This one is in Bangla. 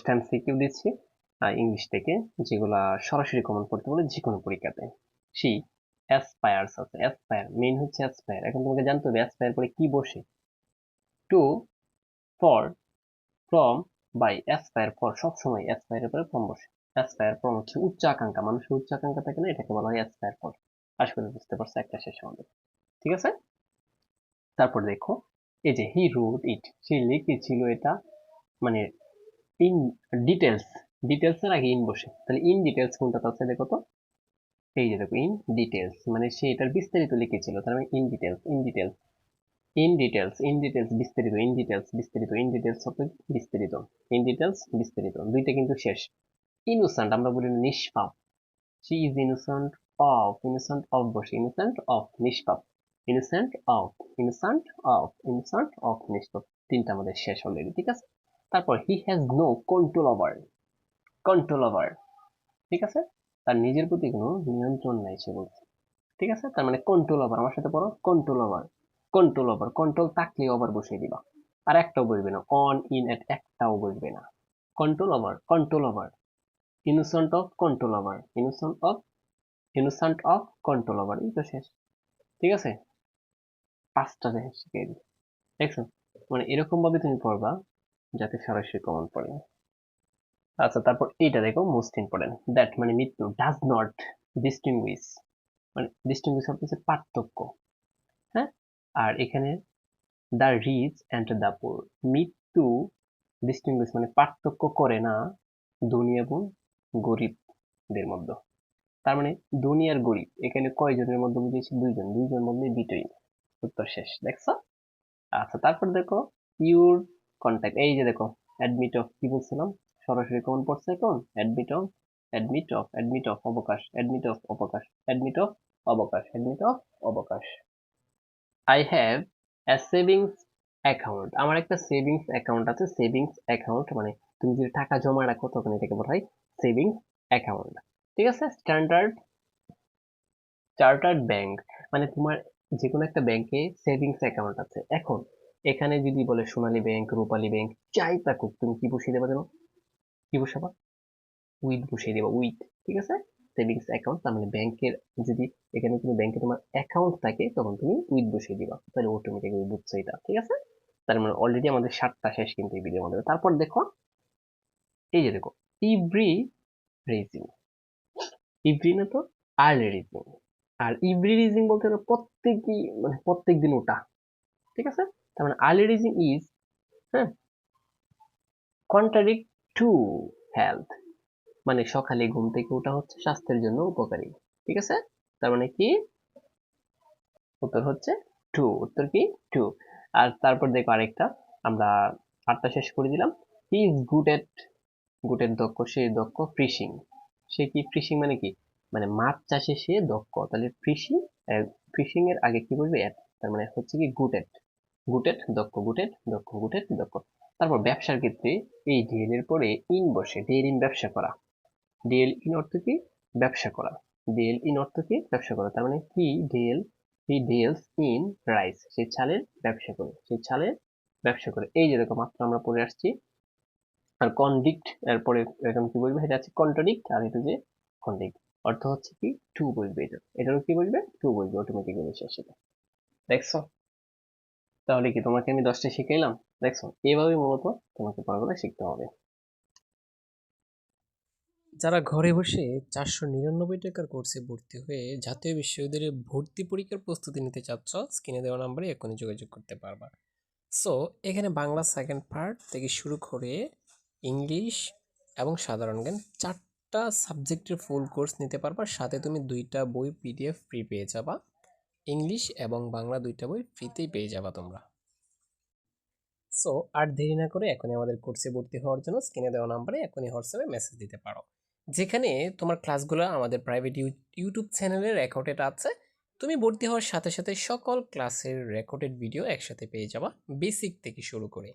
ফার্স্ট টাইম সিকিউ দিচ্ছি ইংলিশ থেকে, যেগুলা সরাসরি কমন করতে বলে যে কোনো পরীক্ষাতে। সি অ্যাসপায়ার্স আছে। অ্যাসপায়ার মেইন হচ্ছে অ্যাসপায়ার এখন তোমাকে জানতে হবে অ্যাসপায়ার পরে কি বসে? To for from by aspire for সবসময় অ্যাসপায়ারের পরে ফ্রম বসে। অ্যাসপায়ার ফ্রম হচ্ছে উচ্চ আকাঙ্ক্ষা মানুষের উচ্চ আকাঙ্ক্ষা থাকে না, এটাকে বলা হয় অ্যাসপায়ার ফর আশা করি বুঝতে পারছ, একটা শেষ আমাদের। ঠিক আছে? তারপর দেখো, এই যে হি রোড ইট সে লিখেছিল এটা মানে ইন ডিটেলস ডিটেলস এর আগে ইন বসে? তাহলে ইন ডিটেলস কোনটা? আছে দেখো তো এই যে দেখো ইন ডিটেলস মানে সে এটার বিস্তারিত লিখেছিল, তার মানে in details in details in details in details বিস্তারিত ইন ডিটেলস বিস্তারিত ইন ডিটেলস অর্থ বিস্তারিত ইন ডিটেলস বিস্তারিত, দুইটা কিন্তু শেষ। ইনোসেন্ট আমরা বলি নিষ্পাপ। She is innocent of innocent of বসে ইনোসেন্ট অফ নিষ্পাপ। Innocent of innocent of innocent of নিষ্পাপ। তিনটা আমাদের শেষ অলরেডি ঠিক আছে? তারপর he has no control over control over ঠিক আছে? তার নিজের প্রতি কোনো নিয়ন্ত্রণ নাই সে বলছে। ঠিক আছে? তার মানে কন্ট্রোল ওভার আমার সাথে পড়ো control over control over control থাকলে ওভার বসিয়ে দিবা। আর একটাও বসবে না অন ইন এট একটাও বসবে না। Control over control over innocent of control over innocent of innocent of control over এই তো শেষ। ঠিক আছে? পাঁচটা দেখে শিখিয়ে দিই। দেখছ? মানে এরকম ভাবে তুমি পড়বা যাতে সরাসরি কমন পড়ে। আচ্ছা তারপর এইটা দেখো মোস্ট ইম্পর্টেন্ট দ্যাট মানে মৃত্যু ডাজ নট ডিস্টিংগুইশ মানে ডিস্টিংগুইশ অর্থ হচ্ছে পার্থক্য। হ্যাঁ? আর এখানে the rich and the poor মৃত্যু ডিস্টিংগুইশ মানে পার্থক্য করে না ধনী এবং গরিবদের মধ্যে। তার মানে ধনী আর গরিব, এখানে কয়জনের মধ্যে বুঝেছি দুইজন, দুইজনের মধ্যে বিটুইন উত্তর শেষ, দেখছ? আচ্ছা তারপর দেখো ইউর কন্ট্যাক্ট এই যে দেখো অ্যাডমিট অফ কি বলছিলাম? সরাসরি কোন পড়ছে এখন admit of admit of admit of অবকাশ অ্যাডমিট অফ অবকাশ অ্যাডমিট অফ অবকাশ অ্যাডমিট অফ অবকাশ। I have a savings account আমার একটা সেভিংস অ্যাকাউন্ট আছে সেভিংস অ্যাকাউন্ট মানে তুমি যদি টাকা জমা রাখো তখন এটাকে বলা হয় সেভিংস অ্যাকাউন্ট ঠিক আছে? স্ট্যান্ডার্ড চার্টার্ড ব্যাংক মানে তোমার যে কোনো একটা ব্যাংকে সেভিংস অ্যাকাউন্ট আছে। এখন এখানে যদি বলে সোনালী ব্যাংক, রূপালী ব্যাংক চাই থাকুক, তুমি কি বসিয়ে দেবা জানো কি বসাবা? উইথ বসিয়ে দেবা উইথ ঠিক আছে? সেভিংস অ্যাকাউন্ট তার মানে ব্যাংকের যদি এখানে কোনো ব্যাংকে তোমার অ্যাকাউন্ট থাকে, তখন তুমি উইথ বসিয়ে দিবা। তাহলে অটোমেটিক বুঝছ এটা, ঠিক আছে? তার মানে অলরেডি আমাদের সাতটা শেষ কিন্তু এই ভিডিওর মধ্যে। তারপর দেখো, এই যে দেখো ইভরি রেজিং ইভরি না তো আর্লি রেজিং আর ইভরি রেজিং বলতে প্রত্যেকই মানে প্রত্যেক দিন ওটা, ঠিক আছে? তার মানে আর্লি রেজিং ইজ হ্যাঁ কন্ট্রাডিক্ট টু হেলথ মানে সকালে ঘুম থেকে ওঠা হচ্ছে স্বাস্থ্যের জন্য উপকারী। ঠিক আছে? তার মানে কি? উত্তর হচ্ছে টু উত্তর কি? টু আর তারপর দেখো আরেকটা, আমরা আটটা শেষ করে দিলাম। He is good at good at দক্ষ, সে দক্ষ ফিশিং সে কি ফিশিং মানে কি? মানে মাছ চাষে সে দক্ষ। তাহলে ফিশিং ফিশিং এর আগে কি বলবে? এট তার মানে হচ্ছে কি গুড এট গুড এট দক্ষ গুটেট দক্ষ গুটেট, দক্ষ। তারপর ব্যবসার ক্ষেত্রে এই ডিএল এর পরে ইন বসে ডিএল ইন ব্যবসা করা। ডিএল ইন অর্থ কি? ব্যবসা করা। ডিএল ইন অর্থ কি? ব্যবসা করা। তার মানে কি deal he deals in rice সে চালের ব্যবসা করে, সে চালের ব্যবসা করে। এই যে দেখো, মাত্র আমরা পড়ে আসছি। আর কন্ডিক্ট এরপরে এরকম কি বলবে? এটা আছে কন্ট্রাডিক্ট আর এটা যে কন্ডিক্ট অর্থ হচ্ছে কি? টু বলবে এটা। এটারও কি বলবে? টু বলবে অটোমেটিক বলেছে সেটা দেখছ? তাহলে কি তোমাকে আমি দশটা শিখাইলাম? দেখছ এইভাবে মূলত তোমাকে পড়াগুলো শিখতে হবে। যারা ঘরে বসে চারশো নিরানব্বই টাকার কোর্সে ভর্তি হয়ে জাতীয় বিশ্ববিদ্যালয়ে ভর্তি পরীক্ষার প্রস্তুতি নিতে চাচ্ছ, স্ক্রিনে দেওয়া নাম্বারে এখনই যোগাযোগ করতে পারবা। সো এখানে বাংলা সেকেন্ড পার্ট থেকে শুরু করে ইংলিশ এবং সাধারণ জ্ঞান চারটা সাবজেক্টের ফুল কোর্স নিতে পারবা, সাথে তুমি দুইটা বই পিডিএফ ফ্রি পেয়ে যাবা। ইংলিশ এবং বাংলা দুইটা বই ফ্রিতেই পেয়ে যাবা তোমরা। সো আর দেরি না করে এখনই আমাদের কোর্সে ভর্তি হওয়ার জন্য স্ক্রিনে দেওয়া নাম্বারে এখনই হোয়াটসঅ্যাপে মেসেজ দিতে পারো। যেখানে তোমার ক্লাসগুলো আমাদের প্রাইভেট ইউটিউব চ্যানেলের রেকর্ডেড আছে। তুমি ভর্তি হওয়ার সাথে সাথে সকল ক্লাসের রেকর্ডেড ভিডিও একসাথে পেয়ে যাবা। বেসিক থেকে শুরু করে।